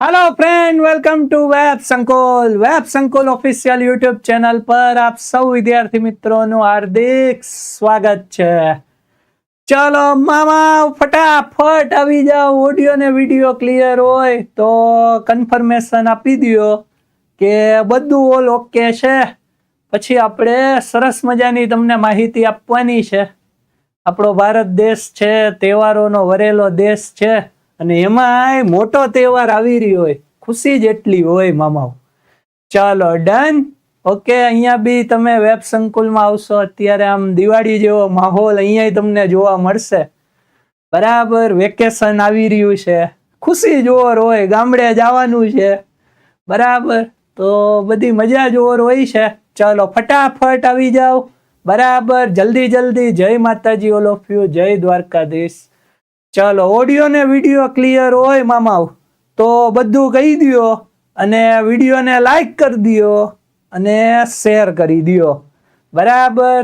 hello friend welcome to web સંકોલ web સંકોલ official YouTube channel પર આપ સૌ વિદ્યાર્થી મિત્રોનું હાર્દિક સ્વાગત છે ચલો મામા ફટાફટ આવી જાઓ ઓડિયો ને વિડીયો ક્લિયર હોય તો કન્ફર્મેશન આપી દ્યો કે બધું ઓલ ઓકે છે પછી આપણે સરસ મજાની તમને માહિતી આપવાની છે આપણો ભારત દેશ છે તહેવારોનો વરેલો દેશ છે અને એમાંય મોટો તહેવાર આવી રહ્યો હોય, ખુશી જેટલી હોય મામાઓ. ચાલો ડન ઓકે અહીંયા બી તમે વેબ સંકુલમાં આવશો, અત્યારે આમ દિવાળી જેવો માહોલ અહીંયા તમને જોવા મળશે. બરાબર વેકેશન આવી રહ્યું છે. ખુશી જોર હોય, ગામડે જવાનું છે. બરાબર, તો બધી મજા જોર હોય છે. ચાલો, ફટાફટ આવી જાઓ. બરાબર, જલ્દી જલ્દી જય માતાજી ઓલ જય દ્વારકાધીશ. ચાલો ઓડિયો ને વીડિયો ક્લિયર હોય મામાઓ તો બધું કહી દ્યો અને વિડીયોને લાઈક કરી દો અને શેર કરી દ્યો. બરાબર?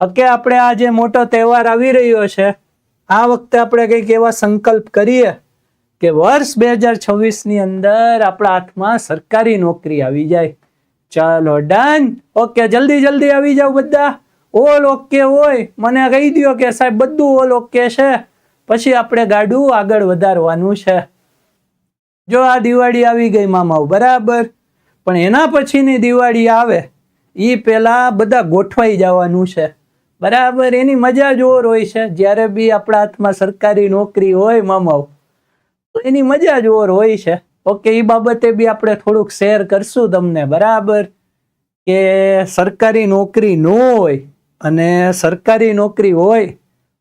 ઓકે, આપણે આ જે મોટો તહેવાર આવી રહ્યો છે. આ વખતે આપણે કંઈક એવા સંકલ્પ કરીએ કે વર્ષ બે હજાર છવ્વીસની અંદર આપણા હાથમાં સરકારી નોકરી આવી જાય. ચાલો ડન ઓકે, જલ્દી જલ્દી આવી જાઓ બધા. ઓલ ઓકે હોય. મને કહી દ્યો કે સાહેબ, બધું ઓલ ઓકે છે. પછી આપણે ગાડું આગળ વધારવાનું છે. જો આ દિવાળી આવી ગઈ મામાઓ, બરાબર. પણ એના પછીની દિવાળી આવે એ પહેલાં બધા ગોઠવાઈ જવાનું છે. બરાબર, એની મજા જ ઓર હોય છે. જ્યારે બી આપણા હાથમાં સરકારી નોકરી હોય મામાઓ, તો એની મજા જ ઓર હોય છે. ઓકે એ બાબતે બી આપણે થોડુંક શેર કરશું તમને, બરાબર? કે સરકારી નોકરી ન હોય અને સરકારી નોકરી હોય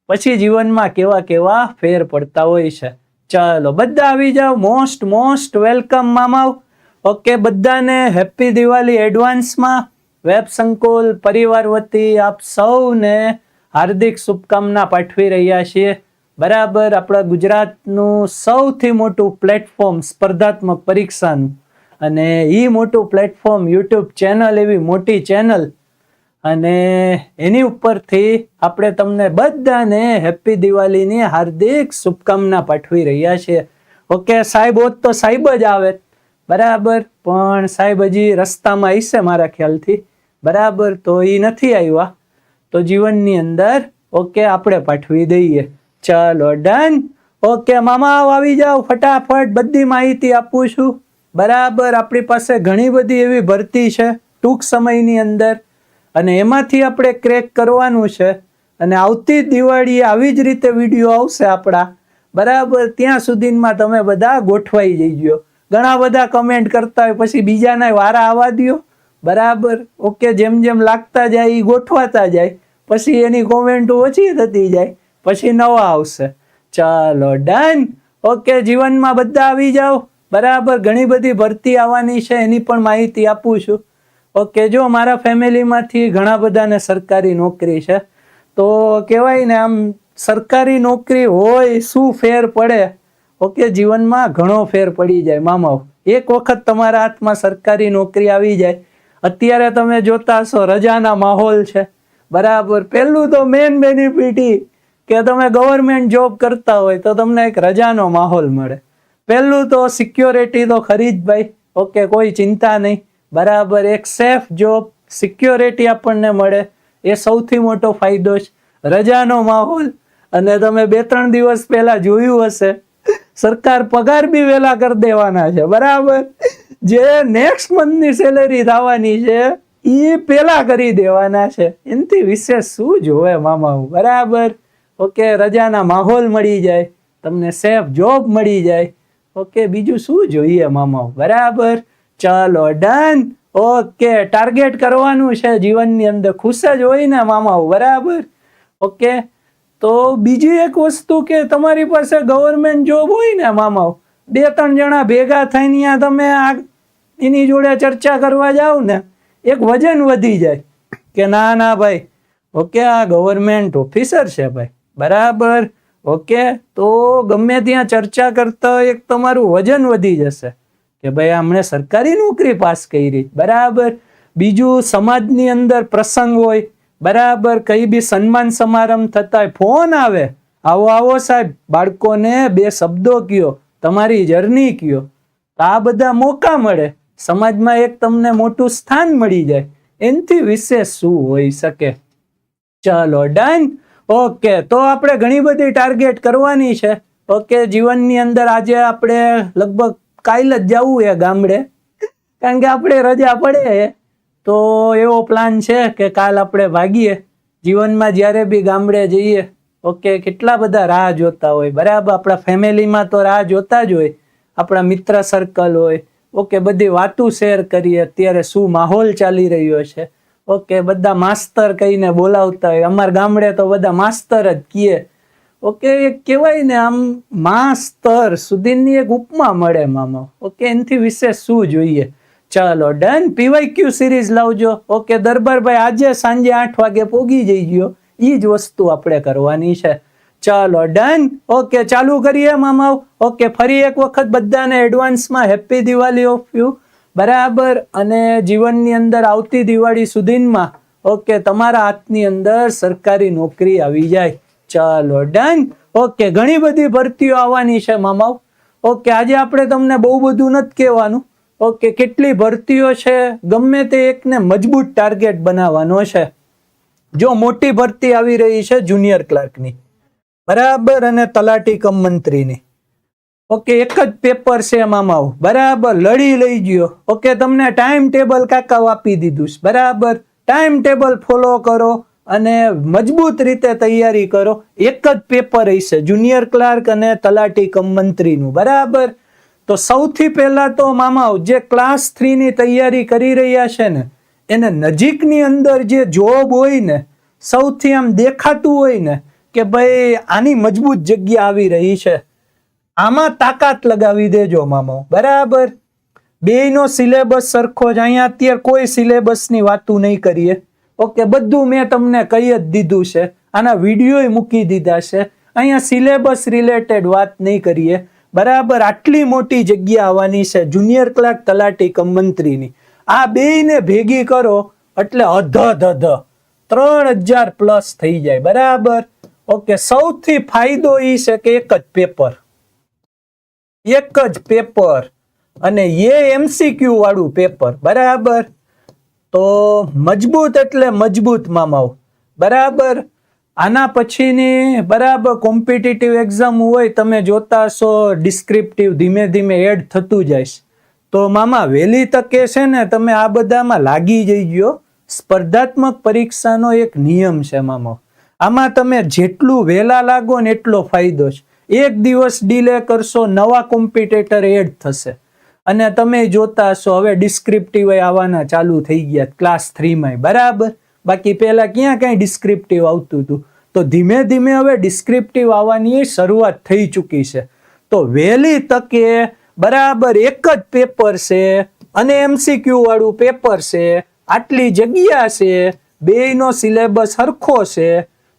પછી જીવનમાં કેવા કેવા ફેર પડતા હોય છે. ચાલો, બધા આવી જાઓ. મોસ્ટ મોસ્ટ વેલકમ મામાઓ. ઓકે બધાને હેપી દિવાળી એડવાન્સમાં વેબ સંકુલ પરિવાર વતી આપ સૌને હાર્દિક શુભકામના પાઠવી રહ્યા છીએ. બરાબર, આપણા ગુજરાતનું સૌથી મોટું પ્લેટફોર્મ સ્પર્ધાત્મક પરીક્ષાનું. અને એ મોટું પ્લેટફોર્મ યુટ્યુબ ચેનલ એવી મોટી ચેનલ અને એની ઉપરથી આપણે તમને બધાને હેપી દિવાળીની હાર્દિક શુભકામના પાઠવી રહ્યા છીએ ઓકે, સાહેબ હોત તો સાહેબ જ આવે. બરાબર, પણ સાહેબ હજી રસ્તામાં આવીશે મારા ખ્યાલથી. બરાબર, તો એ નથી આવ્યા. તો જીવનની અંદર, ઓકે, આપણે પાઠવી દઈએ. ચાલો, ડન. ઓકે, મામા આવી જાઓ, ફટાફટ બધી માહિતી આપું છું. બરાબર, આપણી પાસે ઘણી બધી એવી ભરતી છે ટૂંક સમયની અંદર. અને એમાંથી આપણે ક્રેક કરવાનું છે. અને આવતી દિવાળીએ આવી જ રીતે વીડિયો આવશે આપણા. બરાબર, ત્યાં સુધીમાં તમે બધા ગોઠવાઈ જઈજો. ઘણા બધા કમેન્ટ કરતા હોય, પછી બીજાના વારા આવવા દ્યો. બરાબર ઓકે જેમ જેમ લાગતા જાય એ ગોઠવાતા જાય. પછી એની કોમેન્ટ ઓછી થતી જાય, પછી નવા આવશે. ચાલો ડન ઓકે જીવનમાં બધા આવી જાઓ. બરાબર, ઘણી બધી ભરતી આવવાની છે, એની પણ માહિતી આપું છું. ઓકે, જો મારા ફેમિલીમાંથી ઘણા બધાને સરકારી નોકરી છે, તો કહેવાય ને આમ સરકારી નોકરી હોય શું ફેર પડે? ઓકે, જીવનમાં ઘણો ફેર પડી જાય. મામાઓ એક વખત તમારા હાથમાં સરકારી નોકરી આવી જાય. અત્યારે તમે જોતા હશો, રજાના માહોલ છે. બરાબર. પહેલું તો મેઇન બેનિફિટ ઈ કે તમે ગવર્મેન્ટ જોબ કરતા હોય તો તમને એક રજાનો માહોલ મળે. પહેલું તો સિક્યોરિટી તો ખરી જ ભાઈ. ઓકે, કોઈ ચિંતા નહીં. બરાબર એક સેફ જોબ સિક્યોરિટી આપણને મળે. એ સૌથી મોટો ફાયદો છે. રજાનો માહોલ, અને તમે બે ત્રણ દિવસ પહેલા જોયું હશે, સરકાર પગાર બી વેલા કરી દેવાના છે. બરાબર? જે નેક્સ્ટ મંથની સેલેરી થવાની છે એ પેલા કરી દેવાના છે. એનાથી વિશેષ શું જોવે મામા બરાબર? ઓકે, રજાના માહોલ મળી જાય, તમને સેફ જોબ મળી જાય. ઓકે, બીજું શું જોઈએ મામા બરાબર? ચાલો ડન ઓકે ટાર્ગેટ કરવાનું છે. જીવનની અંદર ખુશ જ હોય ને મામાઓ, બરાબર? ઓકે તો બીજી એક વસ્તુ કે તમારી પાસે ગવર્મેન્ટ જોબ હોય ને મામાઓ, બે ત્રણ જણા ભેગા થઈને ત્યાં તમે આ એની જોડે ચર્ચા કરવા જાઓ ને, એક વજન વધી જાય. કે ના ના ભાઈ. ઓકે આ ગવર્મેન્ટ ઓફિસર છે ભાઈ. બરાબર? ઓકે તો ગમે ત્યાં ચર્ચા કરતા એક તમારું વજન વધી જશે. કે ભાઈ, અમને સરકારી નોકરી પાસ કરી. બરાબર. બીજું, સમાજની અંદર પ્રસંગ હોય, બરાબર. કઈ બી સન્માન સમારંભ થતા હોય, ફોન આવે. આવો આવો સાહેબ. બાળકોને બે શબ્દો કયો, તમારી જર્ની કયો. તો આ બધા મોકા મળે. સમાજમાં એક તમને મોટું સ્થાન મળી જાય. એનથી વિશેષ શું હોઈ શકે? ચલો, ડન. ઓકે, તો આપણે ઘણી બધી ટાર્ગેટ કરવાની છે. ઓકે, જીવનની અંદર આજે આપણે લગભગ કાલ જ જવું છે ગામડે. કારણ કે આપણે રજા પડે તો એવો પ્લાન છે કે કાલ આપણે ભાગીએ. જીવનમાં જ્યારે બી ગામડે જઈએ, ઓકે, કેટલા બધા રાહ જોતા હોય. બરાબર, આપણા ફેમિલીમાં તો રાહ જોતા જ હોય. આપણા મિત્ર સર્કલ હોય. ઓકે, બધી વાતું શેર કરીએ. અત્યારે શું માહોલ ચાલી રહ્યો છે? ઓકે, બધા માસ્તર કહીને બોલાવતા હોય. અમારા ગામડે તો બધા માસ્તર જ કીએ. ઓકે એક કહેવાય ને આમ માસ્તર સુધીની એક ઉપમા મળે મામા. ઓકે, એનાથી વિશેષ શું જોઈએ? ચાલો, ડન. પીવાય ક્યુ સિરીઝ લાવજો. ઓકે, દરબારભાઈ, આજે સાંજે આઠ વાગે પોગી જઈ ગયો એ જ વસ્તુ આપણે કરવાની છે. ચાલો, ડન. ઓકે, ચાલુ કરીએ મામા ઓકે, ફરી એક વખત બધાને એડવાન્સમાં હેપી દિવાળી ઓફ યુ. બરાબર, અને જીવનની અંદર આવતી દિવાળી સુધીમાં ઓકે, તમારા હાથની અંદર સરકારી નોકરી આવી જાય. ચાલો ડન ઓકે ઘણી બધી ભરતીઓ આવવાની છે, મામાઓ. ઓકે આજે આપણે તમને બહુ બધું નથી કહેવાનું. ઓકે કેટલી ભરતીઓ છે, ગમે તે એકને મજબૂત ટાર્ગેટ બનાવવાનો છે. જો મોટી ભરતી આવી રહી છે જુનિયર ક્લાર્કની બરાબર અને તલાટી કમ મંત્રીની. ઓકે એક જ પેપર છે, મામાઓ. બરાબર, લડી લઈ ગયો. ઓકે તમને ટાઈમ ટેબલ કાકા આપી દીધું બરાબર ટાઈમ ટેબલ ફોલો કરો. અને મજબૂત રીતે તૈયારી કરો. એક જ પેપર હશે જુનિયર ક્લાર્ક અને તલાટી કમ મંત્રીનું. બરાબર? તો સૌથી પહેલાં તો મામાઓ, જે ક્લાસ થ્રીની તૈયારી કરી રહ્યા છે ને, એને નજીકની અંદર જે જોબ હોય ને, સૌથી આમ દેખાતું હોય ને, કે ભાઈ આની મજબૂત જગ્યા આવી રહી છે. આમાં તાકાત લગાવી દેજો મામા બરાબર? બેયનો સિલેબસ સરખો જ. અહીંયા અત્યારે કોઈ સિલેબસની વાતું નહીં કરીએ. ઓકે, બધું મેં તમને કહી જ દીધું છે. આના વીડિયો મૂકી દીધા છે. અહીંયા સિલેબસ રિલેટેડ વાત નહીં કરીએ. બરાબર, આટલી મોટી જગ્યા આવવાની છે જુનિયર ક્લાર્ક તલાટી કમ મંત્રીની આ બેયને ભેગી કરો, એટલે અધધ અધ ત્રણ હજાર પ્લસ થઈ જાય. બરાબર? ઓકે, સૌથી ફાયદો એ છે કે એક જ પેપર. એક જ પેપર. અને એ એમસીક્યુ વાળું પેપર. બરાબર? તો મજબૂત એટલે મજબૂત, મામાઓ. બરાબર? આના પછીની બરાબર કોમ્પિટિટિવ એક્ઝામ હોય, તમે જોતા હશો ડિસ્ક્રિપ્ટિવ ધીમે ધીમે એડ થતું જાય તો મામા, વહેલી તકે છે ને, તમે આ બધામાં લાગી જઈ ગયો સ્પર્ધાત્મક પરીક્ષાનો એક નિયમ છે મામા આમાં તમે જેટલું વહેલા લાગો ને એટલો ફાયદો છે. એક દિવસ ડીલે કરશો, નવા કોમ્પિટેટર એડ થશે. અને તમે જોતા હશો, હવે ડિસ્ક્રિપ્ટિવ આવવાના ચાલુ થઈ ગયા ક્લાસ થ્રીમાં બરાબર? બાકી પહેલાં ક્યાં કઈ ડિસ્ક્રિપ્ટિવ આવતું હતું? તો ધીમે ધીમે હવે ડિસ્ક્રિપ્ટિવ આવવાની શરૂઆત થઈ ચૂકી છે. તો વહેલી તકે બરાબર એક જ પેપર છે, અને એમસીક્યુ વાળું પેપર છે, આટલી જગ્યા છે, બેયનો સિલેબસ સરખો છે,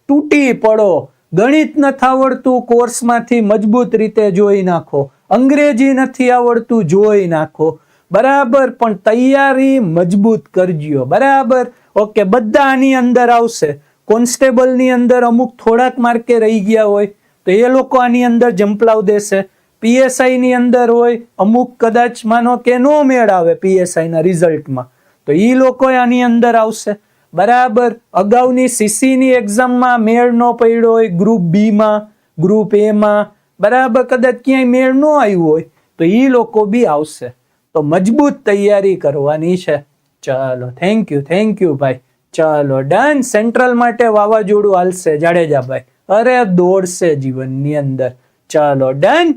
તૂટી પડો, ગણિત નથી આવડતું કોર્સમાંથી મજબૂત રીતે જોઈ નાખો. અંગ્રેજી નથી આવડતું, જોઈ નાખો. બરાબર, પણ તૈયારી મજબૂત કરજો. બરાબર? ઓકે બધા આની અંદર આવશે. કોન્સ્ટેબલની અંદર અમુક થોડાક માર્કે રહી ગયા હોય, તો એ લોકો આની અંદર જંપલાવ દેશે. પીએસઆઈની અંદર હોય, અમુક કદાચ માનો કે નો મેળ આવે પીએસઆઈના રિઝલ્ટમાં. તો એ લોકો આની અંદર આવશે. બરાબર? અગાઉની સીસીની એક્ઝામમાં મેળ ન પડ્યો હોય, ગ્રુપ બીમાં, ગ્રુપ એમાં બરાબર કદાચ ક્યાંય મેળ ન આવ્યું હોય, તો એ લોકો બી આવશે. તો મજબૂત તૈયારી કરવાની છે. ચાલો થેન્ક યુ થેન્ક યુ ભાઈ. ચાલો ડન સેન્ટ્રલ માટે વાવાઝોડું હાલશે જાડેજા ભાઈ અરે દોડશે જીવનની અંદર. ચાલો ડન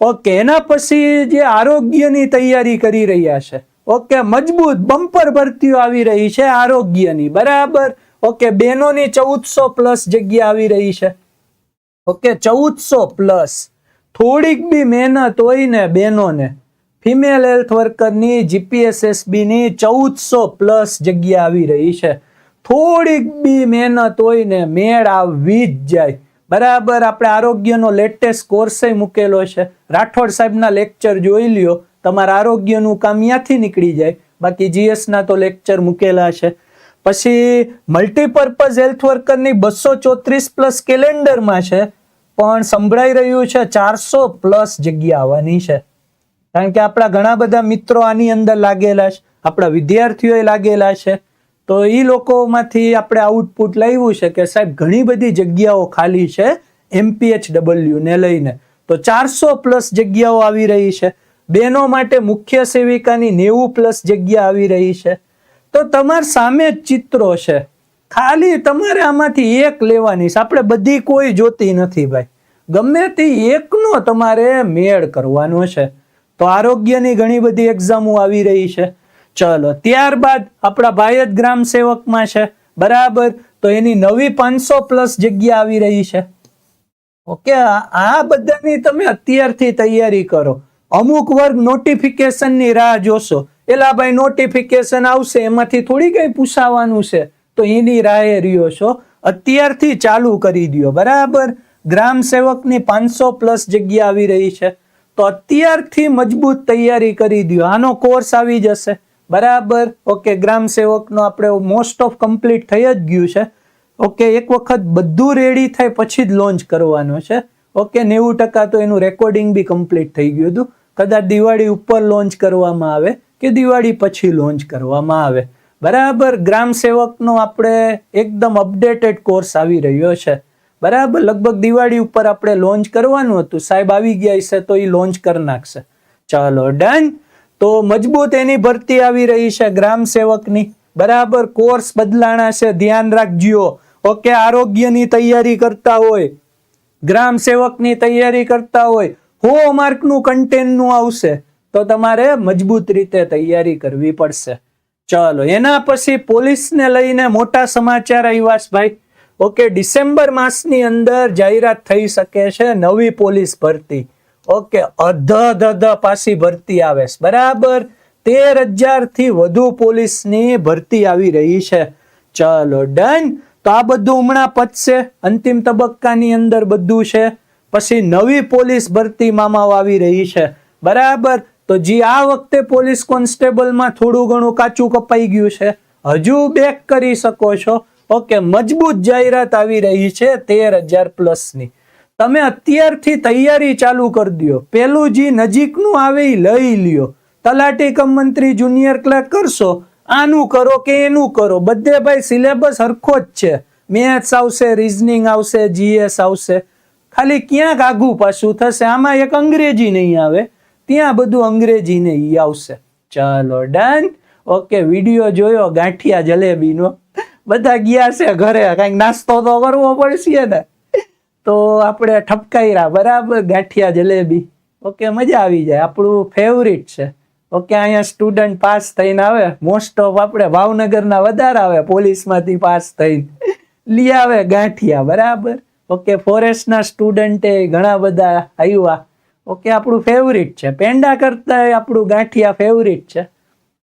ઓકે એના પછી જે આરોગ્યની તૈયારી કરી રહ્યા છે. ઓકે મજબૂત બમ્પર ભરતીઓ આવી રહી છે આરોગ્યની. બરાબર? ઓકે બેનોની ચૌદસો પ્લસ જગ્યા આવી રહી છે. ઓકે, ચૌદસો પ્લસ. થોડીક બી મહેનત હોય ને બેનોને ફિમેલ હેલ્થ વર્કરની જીપીએસએસબીની ચૌદસો પ્લસ જગ્યા આવી રહી છે. થોડીક બી મહેનત હોય ને મેળ આવી જ જાય. બરાબર, આપણે આરોગ્યનો લેટેસ્ટ કોર્સ મૂકેલો છે. રાઠોડ સાહેબના લેક્ચર જોઈ લ્યો. તમારા આરોગ્યનું કામ ત્યાંથી નીકળી જાય. બાકી જીએસના તો લેક્ચર મૂકેલા છે. પછી મલ્ટીપર્પઝ હેલ્થ વર્કરની બસો ચોત્રીસ પ્લસ કેલેન્ડરમાં છે, પણ સંભળાઈ રહ્યું છે ચારસો પ્લસ જગ્યા આવવાની છે. કારણ કે આપણા ઘણા બધા મિત્રો આની અંદર લાગેલા છે, આપણા વિદ્યાર્થીઓ લાગેલા છે. તો એ લોકોમાંથી આપણે આઉટપુટ લાવ્યું છે કે સાહેબ ઘણી બધી જગ્યાઓ ખાલી છે એમપીએચ ડબલ્યુને લઈને. તો ચારસો પ્લસ જગ્યાઓ આવી રહી છે. બહેનો માટે મુખ્ય સેવિકાની નેવું પ્લસ જગ્યા આવી રહી છે. તો તમારા સામે જ ચિત્રો છે. ખાલી તમારે આમાંથી એક લેવાની છે. આપણે બધી કોઈ જોતી નથી ભાઈ. ગમે તે એકનો તમારે મેળ કરવાનો છે. તો આરોગ્યની ઘણી બધી એક્ઝામો આવી રહી છે. ચલો, ત્યારબાદ આપણા ભાઈ જ ગ્રામ સેવકમાં છે. બરાબર? તો એની નવી પાંચસો પ્લસ જગ્યા આવી રહી છે. ઓકે, આ બધાની તમે અત્યારથી તૈયારી કરો. અમુક વર્ગ નોટિફિકેશનની રાહ જોશો. એલા ભાઈ નોટિફિકેશન આવશે, એમાંથી થોડી કઈ પૂછાવાનું છે. તો એની રાહે રહ્યો છો. અત્યારથી ચાલુ કરી દો બરાબર? ગ્રામ સેવકની પાંચસો પ્લસ જગ્યા આવી રહી છે. તો અત્યારથી મજબૂત તૈયારી કરી દો આનો કોર્સ આવી જશે. બરાબર? ઓકે ગ્રામ સેવકનો આપણે મોસ્ટ ઓફ કમ્પ્લીટ થઈ જ ગયું છે. ઓકે એક વખત બધું રેડી થાય, પછી જ લોન્ચ કરવાનો છે. ઓકે નેવું ટકા તો એનું રેકોર્ડિંગ બી કમ્પ્લીટ થઈ ગયું હતું. કદાચ દિવાળી ઉપર લોન્ચ કરવામાં આવે કે દિવાળી પછી લોન્ચ કરવામાં આવે. બરાબર, ગ્રામ સેવકનો આપણે એકદમ અપડેટેડ કોર્સ આવી રહ્યો છે. બરાબર, લગભગ દિવાળી ઉપર આપણે લોન્ચ કરવાનું હતું. સાહેબ આવી ગયા છે તો એ લોન્ચ કરી નાખશે. ચાલો ડન તો મજબૂત એની ભરતી આવી રહી છે ગ્રામ સેવકની. બરાબર કોર્સ બદલાણા છે, ધ્યાન રાખજો. ઓકે આરોગ્યની તૈયારી કરતા હોય. ગ્રામ સેવકની તૈયારી કરતા હોય. હો માર્કનું કન્ટેન્ટનું આવશે, તો તમારે મજબૂત રીતે તૈયારી કરવી પડશે. ચલો, એના પછી પોલીસને લઈને મોટા સમાચાર આવ્યા ઓકે, ડિસેમ્બર માસની અંદર જાહેરાત થઈ શકે છે નવી પોલીસ ભરતી. ઓકે, અધ અધ પાછી ભરતી આવે છે. બરાબર, તેર હજારથી વધુ પોલીસની ભરતી આવી રહી છે. ચલો, ડન. તો આ બધું હમણાં પચશે અંતિમ તબક્કાની અંદર બધું છે. પછી નવી પોલીસ ભરતી મામાઓ આવી રહી છે. બરાબર? તો જે આ વખતે પોલીસ કોન્સ્ટેબલમાં થોડું ઘણું કાચું કપાઈ ગયું છે. હજુ બેક કરી શકો છો. ઓકે, મજબૂત જાહેરાત આવી રહી છે તેર હજાર પ્લસની. તમે અત્યારથી તૈયારી ચાલુ કરી દો પેલું જે નજીકનું આવે એ લઈ લ્યો. તલાટી કમ મંત્રી જુનિયર ક્લાર્ક કરશો. આનું કરો કે એનું કરો. બધે ભાઈ સિલેબસ હરખો જ છે. મેથ્સ આવશે, રીઝનિંગ આવશે, જીએસ આવશે. ખાલી ક્યાંક આઘું પાછું થશે? આમાં એક અંગ્રેજી નહીં આવે. ત્યાં બધું અંગ્રેજી ઈ આવશે. ચાલો ડન ઓકે વીડિયો જોયો, ગાંઠિયા જલેબીનો. બધા ગયા છે ઘરે. કાંઈક નાસ્તો તો કરવો પડશે ને. તો આપણે ઠપકાયરા, બરાબર? ગાંઠિયા જલેબી. ઓકે મજા આવી જાય. આપણું ફેવરિટ છે. ઓકે અહીંયા સ્ટુડન્ટ પાસ થઈને આવે. મોસ્ટ ઓફ આપણે ભાવનગરના વધારે આવે, પોલીસમાંથી પાસ થઈને. લઈ આવે ગાંઠિયા, બરાબર? ઓકે ફોરેસ્ટના સ્ટુડન્ટે ઘણા બધા આવ્યા. ઓકે, આપણું ફેવરિટ છે. પેંડા કરતા આપણું ગાંઠિયા ફેવરિટ છે.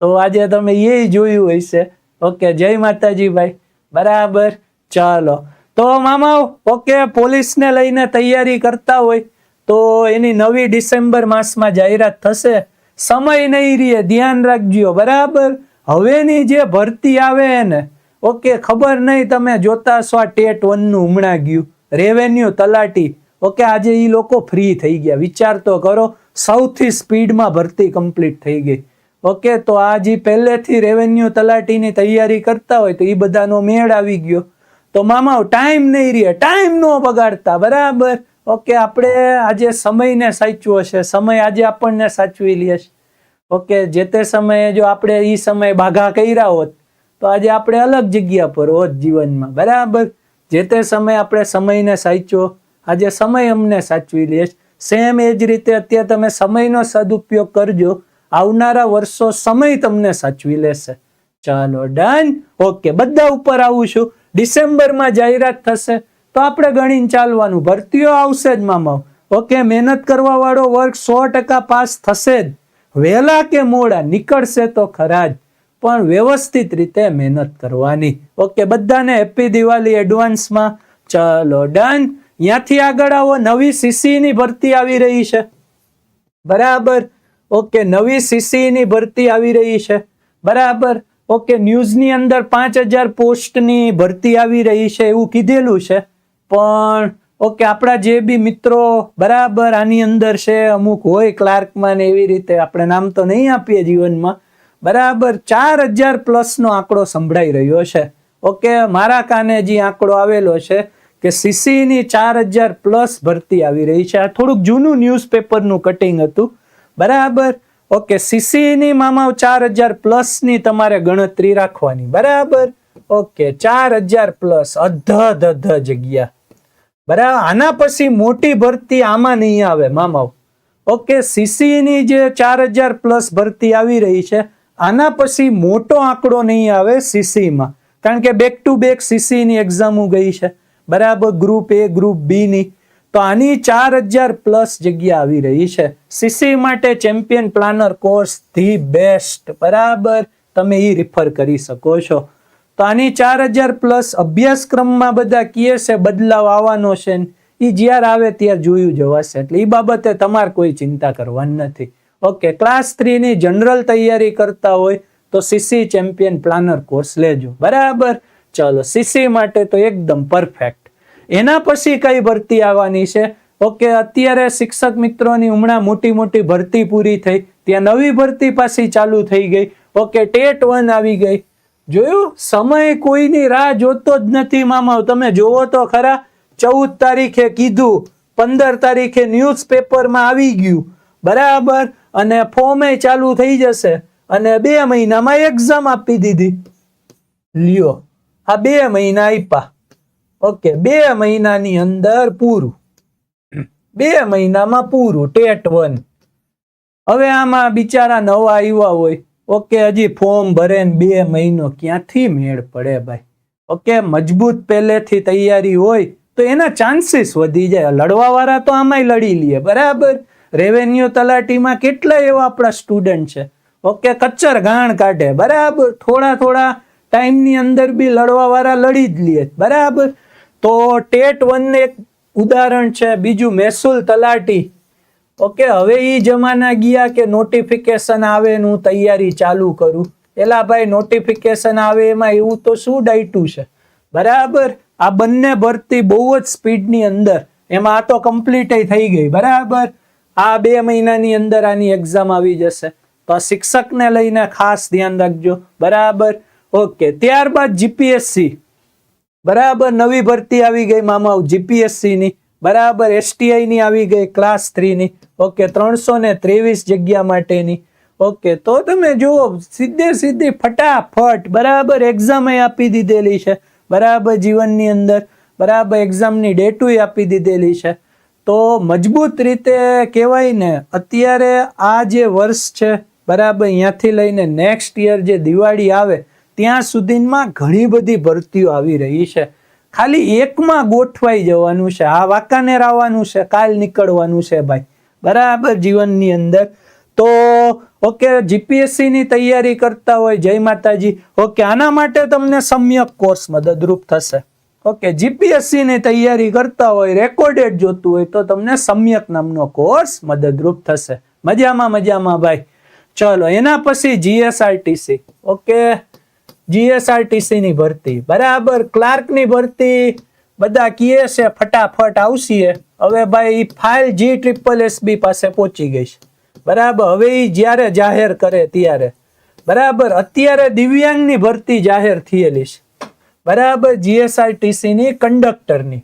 તો આજે તમે એ જોયું હશે. ઓકે, જય માતાજી ભાઈ. બરાબર, ચાલો. તો મામા ઓકે, પોલીસને લઈને તૈયારી કરતા હોય, તો એની નવી ડિસેમ્બર માસમાં જાહેરાત થશે. સમય નહીં રહે ધ્યાન રાખજો. બરાબર? હવેની જે ભરતી આવે ને, ઓકે, ખબર નહીં તમે જોતા છો આ ટેટ વનનું હમણાં ગયું. રેવન્યુ તલાટી. ઓકે, આજે એ લોકો ફ્રી થઈ ગયા. વિચાર તો કરો, સૌથી સ્પીડમાં ભરતી કમ્પ્લીટ થઈ ગઈ. ઓકે, તો આ જે પહેલેથી રેવન્યુ તલાટીની તૈયારી કરતા હોય તો એ બધાનો મેળ આવી ગયો. તો મામા ટાઈમ નહીં રહે. ટાઈમ નો બગાડતા. બરાબર? ઓકે, આપણે આજે સમયને સાચવો છે. સમય આજે આપણને સાચવી લે છે. ઓકે, જે તે સમયે જો આપણે એ સમય બાઘા કર્યા હોત, તો આજે આપણે અલગ જગ્યા પર હોત જીવનમાં. બરાબર? જે તે સમયે આપણે સમયને સાચવો, આજે સમય અમને સાચવી લે સેમ એ જ રીતે અત્યારે તમે સમયનો સદુપયોગ કરજો. આવનારા વર્ષો સમય તમને સાચવી લેશે. ચાલો ડન ઓકે બધા ઉપર આવું છું. ડિસેમ્બરમાં જાહેરાત થશે, તો આપણે ગણીને ચાલવાનું. ભરતીઓ આવશે જ મામા ઓકે મહેનત કરવા વાળો વર્ગ સો ટકા પાસ થશે જ. વહેલા કે મોડા નીકળશે તો ખરા જ. પણ વ્યવસ્થિત રીતે મહેનત કરવાની. ઓકે, બધાને હેપી દિવાળી એડવાન્સમાં. ચલો, ડન. ત્યાંથી આગળ આવો. નવી સીસીની ભરતી આવી રહી છે. બરાબર. ઓકે, નવી સીસીની ભરતી આવી રહી છે. બરાબર. ઓકે, ન્યૂઝની અંદર પાંચ હજાર પોસ્ટની ભરતી આવી રહી છે એવું કીધેલું છે. પણ, ઓકે, આપણા જે બી મિત્રો બરાબર આની અંદર છે, અમુક હોય ક્લાર્કમાં ને એવી રીતે આપણે નામ તો નહીં આપીએ જીવનમાં. બરાબર ચાર હજાર પ્લસનો આંકડો સંભળાઈ રહ્યો છે. ઓકે, મારા કાને જે આંકડો આવેલો છે કે સીસીની ચાર હજાર પ્લસ ભરતી આવી રહી છે. આ થોડુંક જૂનું ન્યૂઝપેપરનું કટિંગ હતું. બરાબર? ઓકે, સીસીની મામા ચાર હજાર પ્લસની તમારે ગણતરી રાખવાની. બરાબર? ઓકે, ચાર હજાર પ્લસ અધ અધ જગ્યા. બરાબર આના પછી મોટી ભરતી આમાં નહીં આવે, મામાઓ. ઓકે સીસી ની જે ચાર હજાર પ્લસ ભરતી આવી રહી છે આના પછી મોટો આંકડો નહીં આવે સીસીમાં. કારણ કે બેક ટુ બેક સીસીની એક્ઝામો ગઈ છે. બરાબર ગ્રુપ એ ગ્રુપ બીની તો આની ચાર હજાર પ્લસ જગ્યા આવી રહી છે. સીસી માટે champion planner course the best બરાબર? તમે એ રિફર કરી શકો છો. તો આની ચાર હજાર પ્લસ અભ્યાસક્રમમાં બધા કીએ છે બદલાવ આવવાનો છે એ જ્યારે આવે ત્યારે જોયું જવાશે. એટલે એ બાબતે તમારે કોઈ ચિંતા કરવાની નથી. ઓકે ક્લાસ થ્રીની જનરલ તૈયારી કરતા હોય તો સીસી ચેમ્પિયન પ્લાનર કોર્સ લેજો. બરાબર? ચલો સીસી માટે તો એકદમ પરફેક્ટ એના પછી કઈ ભરતી આવવાની છે? ઓકે અત્યારે શિક્ષક મિત્રોની હમણાં મોટી મોટી ભરતી પૂરી થઈ. ત્યાં નવી ભરતી પાછી ચાલુ થઈ ગઈ. ઓકે ટેટ વન આવી ગઈ. જોયું? સમય કોઈની રાહ જોતો જ નથી, મામા. તમે જોવો તો ખરા. ચૌદ તારીખે કીધું. પંદર તારીખે ન્યૂઝ પેપરમાં આવી ગયું. બરાબર? અને ફોર્મે ચાલુ થઈ જશે. અને બે મહિનામાં એક્ઝામ આપી દીધી. લ્યો. આ બે મહિના આપ્યા ઓકે, બે મહિનાની અંદર પૂરું. બે મહિનામાં પૂરું, ટેટ વન. હવે આમાં બિચારા નવા આવ્યા હોય. ઓકે, હજી ફોર્મ ભરે ને બે મહિનો. ક્યાંથી મેળ પડે ભાઈ? ઓકે, મજબૂત પહેલેથી તૈયારી હોય તો એના ચાન્સીસ વધી જાય. લડવા વાળા તો આમાંય લડી લઈએ બરાબર? રેવન્યુ તલાટીમાં કેટલા એવા આપણા સ્ટુડન્ટ છે? ઓકે કચ્છર ગાણ કાઢે. બરાબર? થોડા થોડા ટાઈમની અંદર બી લડવાવાળા લડી જ લે. બરાબર? તો ટેટ વન એક ઉદાહરણ છે, બીજું મહેસૂલ તલાટી. ઓકે હવે એ જમાના ગયા કે નોટિફિકેશન આવે હું તૈયારી ચાલુ કરું. એલા ભાઈ નોટિફિકેશન આવે એમાં એવું તો શું ડાયટું છે? બરાબર? આ બંને ભરતી બહુ જ સ્પીડની અંદર. એમાં આ તો કમ્પ્લીટ થઈ ગઈ. બરાબર? આ બે મહિનાની અંદર આની એક્ઝામ આવી જશે. તો આ શિક્ષકને લઈને ખાસ ધ્યાન રાખજો. બરાબર? ઓકે ત્યારબાદ જીપીએસસી બરાબર? નવી ભરતી આવી ગઈ મામા જીપીએસસીની બરાબર? એસટીઆઈની આવી ગઈ ક્લાસ થ્રીની ઓકે ત્રણસો ને ત્રેવીસ જગ્યા માટેની. ઓકે તો તમે જુઓ, સીધે સીધી ફટાફટ, બરાબર એક્ઝામ આપી દીધેલી છે. બરાબર? જીવનની અંદર. બરાબર? એક્ઝામની ડેટુય આપી દીધેલી છે. તો મજબૂત રીતે કહેવાય ને, અત્યારે આ જે વર્ષ છે, બરાબર અહીંયાથી લઈને નેક્સ્ટ યર જે દિવાળી આવે, ત્યાં સુધીમાં ઘણી બધી ભરતીઓ આવી રહી છે. ખાલી એકમાં ગોઠવાઈ જવાનું છે. આ વાંકાનેર આવવાનું છે, કાલ નીકળવાનું છે ભાઈ. બરાબર, જીવનની અંદર. તો, ઓકે જીપીએસસીની તૈયારી કરતા હોય, જય માતાજી. ઓકે, આના માટે તમને સમ્યક કોર્સ મદદરૂપ થશે. ઓકે જીપીએસસી ની તૈયારી કરતા હોય રેકોર્ડેડ જોતું હોય, તો તમને સમ્યક નામનો કોર્સ મદદરૂપ થશે. મજામાં મજામાં ભાઈ. ચલો, એના પછી જીએસઆરટીસી ઓકે જીએસઆરટીસી ની ભરતી. બરાબર ક્લાર્કની ભરતી. બધા કીએ છે, ફટાફટ આવશે હવે ભાઈ ફાઇલ જી ટ્રિપલ એસબી પાસે પહોંચી ગઈ છે. બરાબર, હવે એ જ્યારે જાહેર કરે ત્યારે. બરાબર, અત્યારે દિવ્યાંગની ભરતી જાહેર થયેલી છે. બરાબર જીએસઆરટીસીની કંડક્ટરની.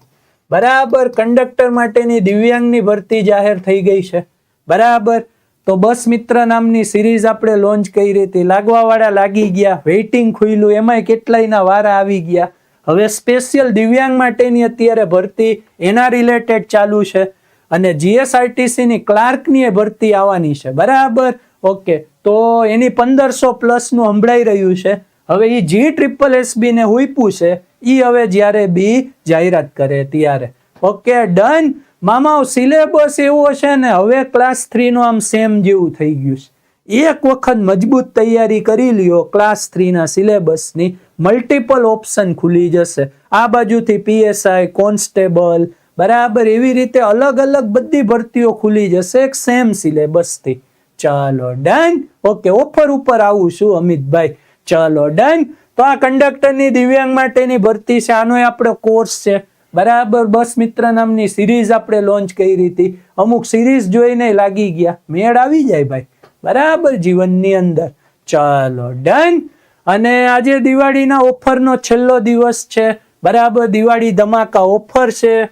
બરાબર કંડક્ટર માટેની દિવ્યાંગની ભરતી જાહેર થઈ ગઈ છે. બરાબર. તો બસ મિત્ર નામની સિરીઝ આપણે લોન્ચ કરી હતી. લાગવાવાળા લાગી ગયા. વેઇટિંગ ખુલ્યું એમાંય કેટલાયના વારા આવી ગયા. હવે સ્પેશિયલ દિવ્યાંગ માટેની અત્યારે ભરતી એના રિલેટેડ ચાલુ છે. અને જીએસઆરટીસીની ક્લાર્કની એ ભરતી આવવાની છે. બરાબર. ઓકે. તો એની પંદરસો પ્લસનું સંભળાઈ રહ્યું છે. હવે એ જી ટ્રિપલ એસબી ને હુઈપું છે એ હવે જ્યારે બી જાહેરાત કરે ત્યારે. ઓકે ડન મામા સિલેબસ એવો છે ને, હવે ક્લાસ થ્રીનું આમ સેમ જેવું થઈ ગયું છે. એક વખત મજબૂત તૈયારી કરી લ્યો ક્લાસ થ્રીના સિલેબસની મલ્ટિપલ ઓપ્શન ખુલી જશે. આ બાજુથી પીએસઆઈ કોન્સ્ટેબલ બરાબર, એવી રીતે અલગ અલગ બધી ભરતીઓ ખુલી જશે એક સેમ સિલેબસથી ચાલો ડન ઓકે ઓફર ઉપર આવું છું અમિતભાઈ. ચાલો ડન તો આ કંડક્ટરની દિવ્યાંગ માટેની ભરતી છે. આનો આપણો કોર્સ છે. બરાબર, બસ મિત્ર નામની સિરીઝ આપણે લોન્ચ કરી હતી. અમુક સિરીઝ જોઈને લાગી ગયા. મેળ આવી જાય ભાઈ. બરાબર, જીવનની અંદર. ચાલો ડન અને આજે દિવાળીના ઓફરનો છેલ્લો દિવસ છે. બરાબર, દિવાળી ધમાકા ઓફર છે.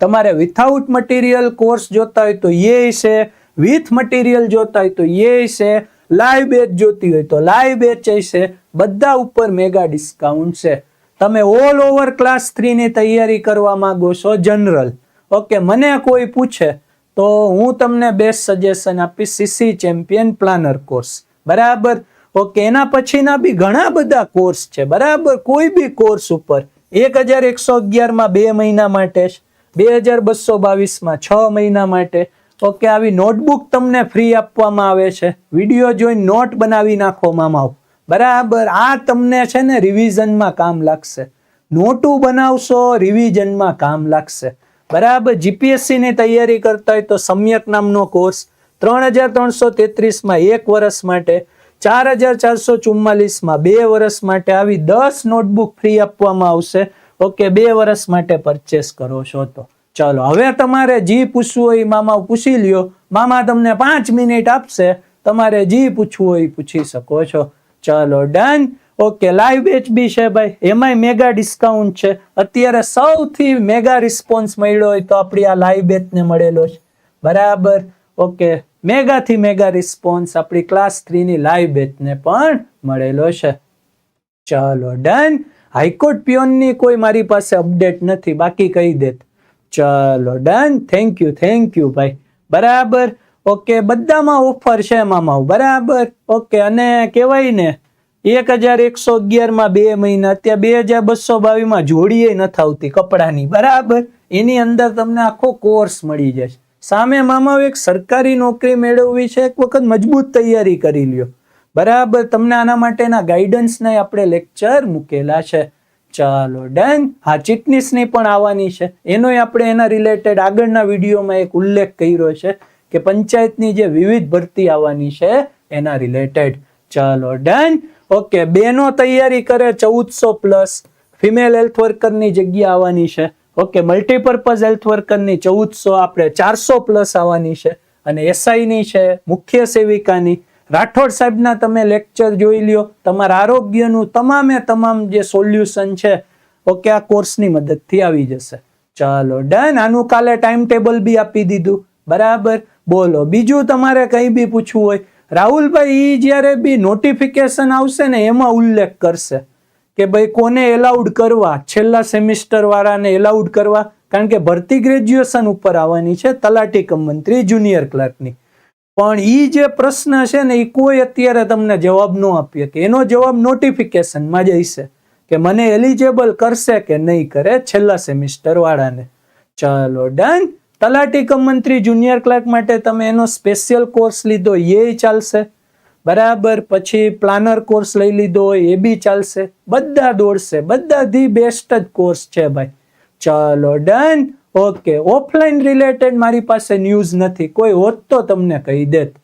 તમારે વિથઆઉટ મટીરિયલ કોર્સ જોતા હોય તો એ છે. વિથ મટીરિયલ જોતા હોય તો એ છે. લાઈવ બેચ જોતી હોય તો લાઈવ બેચ છે, બધા ઉપર મેગા ડિસ્કાઉન્ટ છે. તમે ઓલ ઓવર ક્લાસ થ્રીની તૈયારી કરવા માંગો છો જનરલ ઓકે મને કોઈ પૂછે તો હું તમને બેસ્ટ સજેશન આપીશ સીસી ચેમ્પિયન પ્લાનર કોર્સ બરાબર? ઓકે એના પછીના બી ઘણા બધા કોર્સ છે. બરાબર? કોઈ બી કોર્સ ઉપર. એક હજાર એકસો અગિયારમાં બે મહિના માટે બે હજાર બસો બાવીસમાં છ મહિના માટે. ઓકે આવી નોટબુક તમને ફ્રી આપવામાં આવે છે. વીડિયો જોઈને નોટ બનાવી નાખવામાં આવ બરાબર, આ તમને છે ને રિવિઝનમાં કામ લાગશે. નોટું બનાવશો રિવિઝનમાં કામ લાગશે. બરાબર જીપીએસસીની તૈયારી કરતા હોય તો સમ્યક નામનો કોર્સ ત્રણ હજાર ત્રણસો તેત્રીસમાં એક વર્ષ માટે, ચાર હજાર ચારસો ચુમ્માલીસમાં બે વર્ષ માટે આવી દસ નોટબુક ફ્રી આપવામાં આવશે. ઓકે, બે વર્ષ માટે પરચેસ કરો છો તો. ચાલો, હવે તમારે જી પૂછવું હોય મામા પૂછી લ્યો. મામા તમને પાંચ મિનિટ આપશે. તમારે જી પૂછવું હોય પૂછી શકો છો. ચાલો ડન ઓકે લાઈવ બેચ બી છે ભાઈ. એમાંય મેગા ડિસ્કાઉન્ટ છે. અત્યારે સૌથી મેગા રિસ્પોન્સ મળ્યો હોય તો આપણી આ લાઈવ બેચને મળેલો છે. બરાબર? ઓકે મેગાથી મેગા રિસ્પોન્સ આપણી ક્લાસ થ્રીની લાઈવ બેચને પણ મળેલો છે. ચાલો ડન હાઈકોર્ટ પ્યોનની કોઈ મારી પાસે અપડેટ નથી. બાકી કહી દેત. ચાલો done thank you thank you ભાઈ. બરાબર. ઓકે બધામાં ઓફર છે મામાઓ બરાબર. ઓકે અને કહેવાય ને એક હજાર એકસો અગિયારમાં બે મહિના, અત્યારે બે હજાર બસો બાવીસમાં જોડીએ નથી આવતી કપડાની. બરાબર? એની અંદર તમને આખો કોર્સ મળી જશે. સામે મામાઓ એક સરકારી નોકરી મેળવવી છે, એક વખત મજબૂત તૈયારી કરી લ્યો. બરાબર? તમને આના માટેના ગાઈડન્સના આપણે લેક્ચર મૂકેલા છે. ચાલો, ડન. હા, ચિટનીસની પણ આવવાની છે. એનોય આપણે એના રિલેટેડ આગળના વિડીયોમાં એક ઉલ્લેખ કર્યો છે કે પંચાયતની જે વિવિધ ભરતી આવવાની છે એના રિલેટેડ. ચાલો, ડન. ઓકે, બેનો તૈયારી કરે ચૌદસો પ્લસ. ફિમેલ હેલ્થ વર્કરની જગ્યા આવવાની છે. ઓકે, મલ્ટીપર્પઝ હેલ્થ વર્કરની ચૌદસો, આપણે ચારસો પ્લસ આવવાની છે. અને એસઆઈની છે, મુખ્ય સેવિકાની. રાઠોડ સાહેબના તમે લેક્ચર જોઈ લ્યો. તમારા આરોગ્યનું તમામે તમામ જે સોલ્યુશન છે ઓકે આ કોર્સની મદદથી આવી જશે. ચાલો ડન આનું કાલે ટાઈમ ટેબલ બી આપી દીધું. બરાબર? બોલો, બીજું તમારે કંઈ બી પૂછવું હોય. રાહુલભાઈ એ જ્યારે બી નોટિફિકેશન આવશે ને, એમાં ઉલ્લેખ કરશે કે ભાઈ, કોને એલાઉડ કરવા? છેલ્લા સેમિસ્ટર વાળાને એલાઉડ કરવા? કારણ કે ભરતી ગ્રેજ્યુએશન ઉપર આવવાની છે, તલાટી કમ મંત્રી જુનિયર ક્લાર્કની પણ એ જે પ્રશ્ન છે ને એ કોઈ અત્યારે તમને જવાબ ન આપીએ કે એનો જવાબ નોટિફિકેશનમાં જઈશે કે મને એલિજેબલ કરશે કે નહીં કરે છેલ્લા સેમિસ્ટર વાળાને. ચાલો ડન તલાટી કમ મંત્રી જુનિયર ક્લાર્ક માટે તમે એનો સ્પેશિયલ કોર્સ લીધો, એ ચાલશે. બરાબર, પછી પ્લાનર કોર્સ લઈ લીધો એ બી ચાલશે. બધા દોડશે, બધા ધી બેસ્ટ જ કોર્સ છે ભાઈ. ચાલો ડન ઓકે, ઓફલાઈન રિલેટેડ મારી પાસે ન્યૂઝ નથી. કોઈ હોત તો તમને કહી દેત.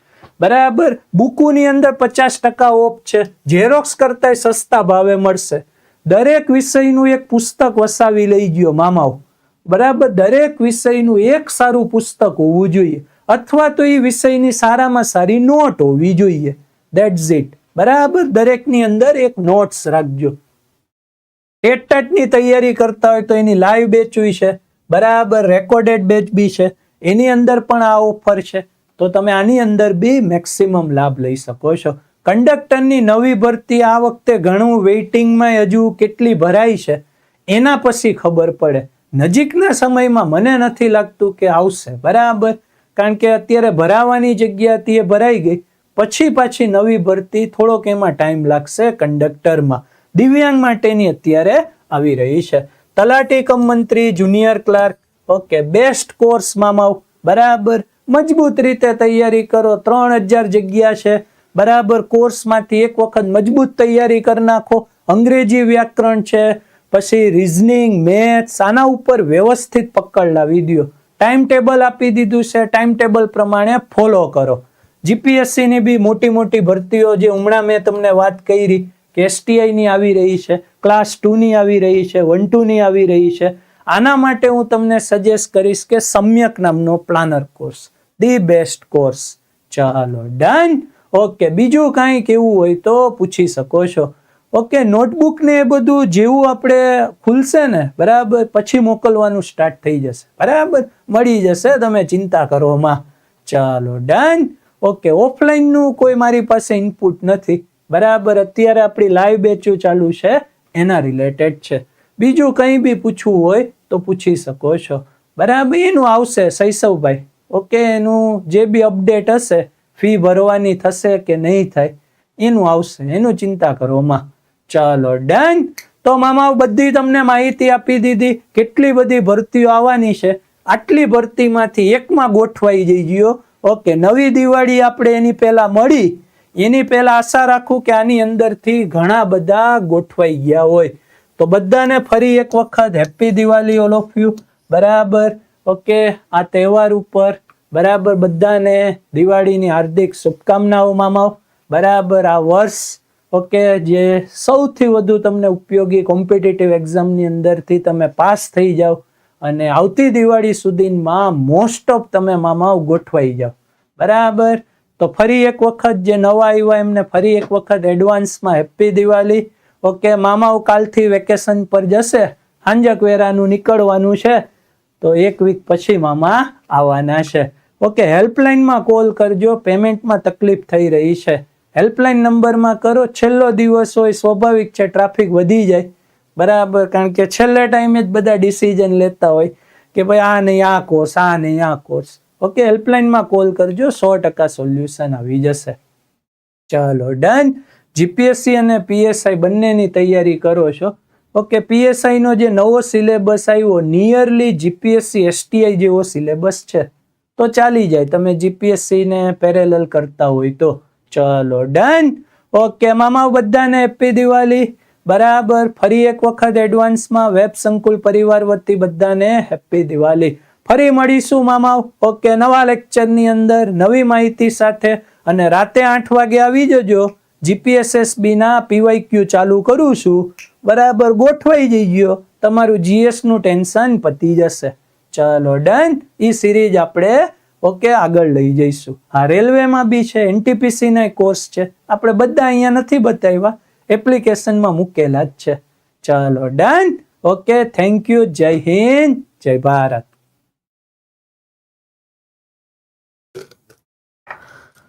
બરાબર? બુકુની અંદર પચાસ ટકા ઓફ છે. ઝેરોક્સ કરતા સસ્તા ભાવે મળશે. દરેક વિષયનું એક પુસ્તક વસાવી લઈ ગયો મામાઓ. બરાબર? દરેક વિષયનું એક સારું પુસ્તક હોવું જોઈએ. અથવા તો એ વિષયની સારામાં સારી નોટ હોવી જોઈએ. દેટ્સ ઇટ બરાબર? દરેકની અંદર એક નોટ્સ રાખજો. ટેટની તૈયારી કરતા હોય તો એની લાઈવ બેચવી છે. બરાબર રેકોર્ડેડ બેચ બી છે. એની અંદર પણ આ ઓફર છે. તો તમે આની અંદર બી મેક્સિમમ લાભ લઈ શકો છો. કંડક્ટરની નવી ભરતી આ વખતે ઘણું વેઇટિંગમાં હજુ કેટલી ભરાઈ છે, એના પછી ખબર પડે. નજીકના સમયમાં મને નથી લાગતું કે આવશે. બરાબર? કારણ કે અત્યારે ભરાવાની જગ્યા હતી, એ ભરાઈ ગઈ. પછી પાછી નવી ભરતી થોડોક એમાં ટાઈમ લાગશે કંડક્ટરમાં દિવ્યાંગ માટેની અત્યારે આવી રહી છે. તલાટી કમ મંત્રી, junior clerk. Okay, best course મામાવ બરાબર? મજબૂત રીતે તૈયારી કરો. ત્રણ હજાર જગ્યા છે. બરાબર? કોર્સમાંથી એક વખત મજબૂત તૈયારી કરી નાખો. અંગ્રેજી વ્યાકરણ છે. પછી રિઝનિંગ મેથ્સ આના ઉપર વ્યવસ્થિત પકડ લાવી દો ટાઈમ ટેબલ આપી દીધું છે. ટાઈમ ટેબલ પ્રમાણે ફોલો કરો. જીપીએસસીની બી મોટી મોટી ભરતીઓ જે હમણાં મેં તમને વાત કરી, કે એસટીઆઈની આવી રહી છે. ક્લાસ ટુની આવી રહી છે વન ટુની આવી રહી છે. આના માટે હું તમને સજેસ્ટ કરીશ કે સમ્યક નામનો planner course the best course ચાલો ડન ઓકે બીજું કાંઈ કેવું હોય તો પૂછી શકો છો. ઓકે નોટબુક ને એ બધું જેવું આપણે ખુલશે ને, બરાબર, પછી મોકલવાનું સ્ટાર્ટ થઈ જશે. બરાબર, મળી જશે, તમે ચિંતા કરો માં. ચાલો ડન ઓકે ઓફલાઈનનું કોઈ મારી પાસે ઇનપુટ નથી. બરાબર, અત્યારે આપણી લાઈવ બેચું ચાલુ છે. એના રિલેટેડ છે. બીજું કંઈ બી પૂછવું હોય તો પૂછી શકો છો. બરાબર, એનું આવશે શૈશવભાઈ. ઓકે, એનું જે બી અપડેટ હશે ફી ભરવાની થશે કે નહીં થાય, એનું આવશે. એનું ચિંતા કરો માં. ચાલો ડન તો મામા બધી તમને માહિતી આપી દીધી. કેટલી બધી ભરતીઓ આવવાની છે. આટલી ભરતીમાંથી એકમાં ગોઠવાઈ જઈ ગયો. ઓકે, નવી દિવાળી આપણે એની પહેલાં મળી. એની પહેલા આશા રાખું કે આની અંદરથી ઘણા બધા ગોઠવાઈ ગયા હોય. તો બધાને ફરી એક વખત happy Diwali all of you બરાબર? ઓકે, આ તહેવાર ઉપર બરાબર બધાને દિવાળીની હાર્દિક શુભકામનાઓ મામાઓ. બરાબર, આ વર્ષ, ઓકે, જે સૌથી વધુ તમને ઉપયોગી કોમ્પિટિટિવ એક્ઝામની અંદરથી તમે પાસ થઈ જાઓ અને આવતી દિવાળી સુધીમાં મોસ્ટ ઓફ તમે મામાઓ ગોઠવાઈ જાઓ. બરાબર? તો ફરી એક વખત જે નવા આવ્યા એમને ફરી એક વખત એડવાન્સમાં હેપી દિવાળી. ઓકે, મામાઓ કાલથી વેકેશન પર જશે. હાંજક વેરાનું નીકળવાનું છે. તો એક વીક પછી મામા આવવાના છે. ઓકે, હેલ્પલાઇનમાં કોલ કરજો. પેમેન્ટમાં તકલીફ થઈ રહી છે. હેલ્પલાઇન નંબરમાં કરો. છેલ્લો દિવસ હોય, સ્વાભાવિક છે, ટ્રાફિક વધી જાય. બરાબર, કારણ કે છેલ્લે ટાઈમે જ બધા ડિસિઝન લેતા હોય કે ભાઈ આ નહીં, આ કોર્સ આ નહીં, આ કોર્સ ઓકે હેલ્પલાઇનમાં કોલ કરજો, સો ટકા સોલ્યુશન આવી જશે. ચલો ડન જીપીએસસી અને પીએસઆઈ બંનેની તૈયારી કરો છો. ઓકે પીએસઆઈનો જે નવો સિલેબસ આવ્યો નિયરલી જીપીએસસી એસટીઆઈ જેવો સિલેબસ છે. તો ચાલી જાય, તમે જીપીએસસીને પેરેલલ કરતા હોય તો. ચલો ડન ઓકે મામા બધાને હેપી દિવાળી. બરાબર, ફરી એક વખત એડવાન્સમાં વેબ સંકુલ પરિવાર વતી બધાને હેપી દિવાળી. ફરી મળીશું મામા ઓકે, નવા લેક્ચરની અંદર, નવી માહિતી સાથે. અને રાતે આઠ વાગે આવી જજો. જીપીએસએસબીના પીવાય ક્યુ ચાલુ કરું છું. બરાબર ગોઠવાઈ જઈ ગયો તમારું જીએસનું ટેન્શન પતી જશે. ચલો, ડન. એ સિરીઝ આપણે, ઓકે, આગળ લઈ જઈશું. હા રેલવેમાં બી છે એનટીપીસીના કોર્સ છે. આપણે બધા અહીંયા નથી બતાવ્યા. એપ્લિકેશનમાં મૂકેલા જ છે. ચલો, ડન. Okay, thank you. જય હિન્દ. જય ભારત.